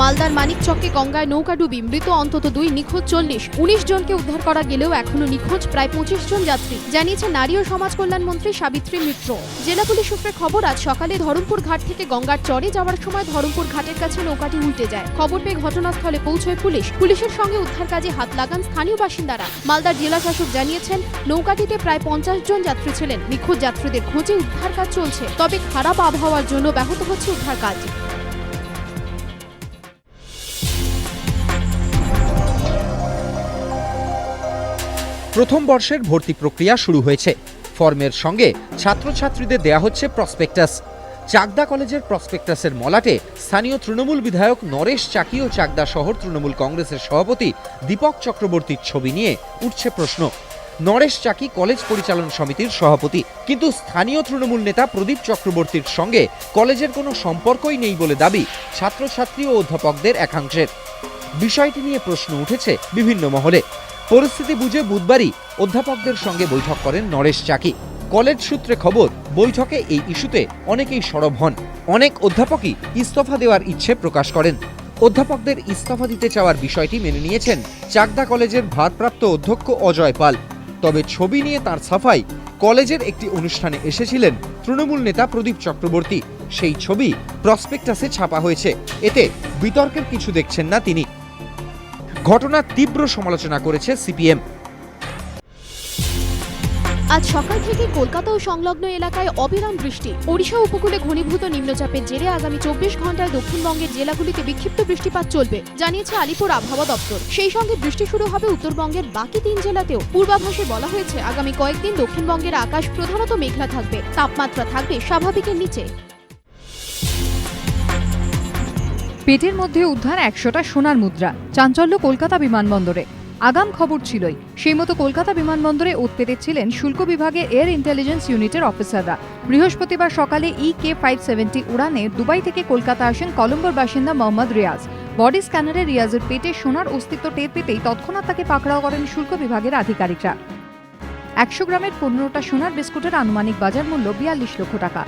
মালদার মানিকচকে গঙ্গায় নৌকা ডুবি, মৃত অন্তত দুই নিখোঁজ চল্লিশ। উনিশ জনকে উদ্ধার করা গেলেও এখনও নিখোঁজ প্রায় পঁচিশ জন যাত্রী, জানিয়েছে নারী ও সমাজ কল্যাণ মন্ত্রী সাবিত্রী মিত্র। জেলা পুলিশ সূত্রে খবর, আজ সকালে ধরমপুর ঘাট থেকে গঙ্গার চরে যাওয়ার সময় ধরমপুর ঘাটের কাছে নৌকাটি উল্টে যায়। খবর পেয়ে ঘটনাস্থলে পৌঁছয় পুলিশ। পুলিশের সঙ্গে উদ্ধার কাজে হাত লাগান স্থানীয় বাসিন্দারা। মালদার জেলা শাসক জানিয়েছেন, নৌকাটিতে প্রায় পঞ্চাশ জন যাত্রী ছিলেন। নিখোঁজ যাত্রীদের খোঁজে উদ্ধার কাজ চলছে। তবে খারাপ আবহাওয়ার জন্য ব্যাহত হচ্ছে উদ্ধার কাজ। প্রথম বর্ষের ভর্তি প্রক্রিয়া শুরু হয়েছে। ফর্মের সঙ্গে ছাত্রছাত্রীদের দেয়া হচ্ছে প্রসপেক্টাস। চাকদা কলেজের প্রসপেক্টাসের মলাটে স্থানীয় তৃণমূল বিধায়ক নরেশ চাকি ও চাকদা শহর তৃণমূল কংগ্রেসের সভাপতি দীপক চক্রবর্তীর ছবি নিয়ে উঠছে প্রশ্ন। নরেশ চাকি কলেজ পরিচালন সমিতির সভাপতি, কিন্তু স্থানীয় তৃণমূল নেতা প্রদীপ চক্রবর্তীর সঙ্গে কলেজের কোনো সম্পর্কই নেই বলে দাবি ছাত্রছাত্রী ও অধ্যাপকদের একাংশের। বিষয়টি নিয়ে প্রশ্ন উঠেছে বিভিন্ন মহলে। পরিস্থিতি বুঝে বুধবারই অধ্যাপকদের সঙ্গে বৈঠক করেন নরেশ চাকি। কলেজ সূত্রে খবর, বৈঠকে এই ইস্যুতে অনেকেই সরব হন। অনেক অধ্যাপকই ইস্তফা দেওয়ার ইচ্ছে প্রকাশ করেন। অধ্যাপকদের ইস্তফা দিতে চাওয়ার বিষয়টি মেনে নিয়েছেন চাকদা কলেজের ভারপ্রাপ্ত অধ্যক্ষ অজয় পাল। তবে ছবি নিয়ে তার সাফাই, কলেজের একটি অনুষ্ঠানে এসেছিলেন তৃণমূল নেতা প্রদীপ চক্রবর্তী। সেই ছবি প্রসপেক্টাসে ছাপা হয়েছে। এতে বিতর্কের কিছু দেখছেন না তিনি। ঘটনার তীব্র সমালোচনা করেছে সিপিএম। আজ সকাল থেকে কলকাতা ও সংলগ্ন এলাকায় অবিরাম বৃষ্টি। ওড়িশা উপকূলে ঘনীভূত নিম্নচাপের জেরে আগামী চব্বিশ ঘন্টায় দক্ষিণবঙ্গের জেলাগুলিতে বিক্ষিপ্ত বৃষ্টিপাত চলবে, জানিয়েছে আলিপুর আবহাওয়া দপ্তর। সেই সঙ্গে বৃষ্টি শুরু হবে উত্তরবঙ্গের বাকি তিন জেলাতেও। পূর্বাভাসে বলা হয়েছে, আগামী কয়েকদিন দক্ষিণবঙ্গের আকাশ প্রধানত মেঘলা থাকবে। তাপমাত্রা থাকবে স্বাভাবিকের নিচে। পেটের মধ্যে উদ্ধার একশোটা সোনার মুদ্রা। চাঞ্চল্য কলকাতা বিমানবন্দরে। আগাম খবর ছিলই। সেই মতো কলকাতা বিমানবন্দরে উৎপেতে ছিলেন শুল্ক বিভাগে এয়ার ইন্টেলিজেন্স ইউনিটের অফিসাররা। বৃহস্পতিবার সকালে ই কে ফাইভ সেভেন্টি উড়ানে দুবাই থেকে কলকাতা আসেন কলম্বোর বাসিন্দা মোহাম্মদ রিয়াজ। বডি স্ক্যানারে রিয়াজের পেটে সোনার অস্তিত্ব টের পেতেই তৎক্ষণাৎ তাকে পাকড়াও করেন শুল্ক বিভাগের আধিকারিকরা। একশো গ্রামের পনেরোটা সোনার বিস্কুটের আনুমানিক বাজার মূল্য বিয়াল্লিশ লক্ষ টাকা।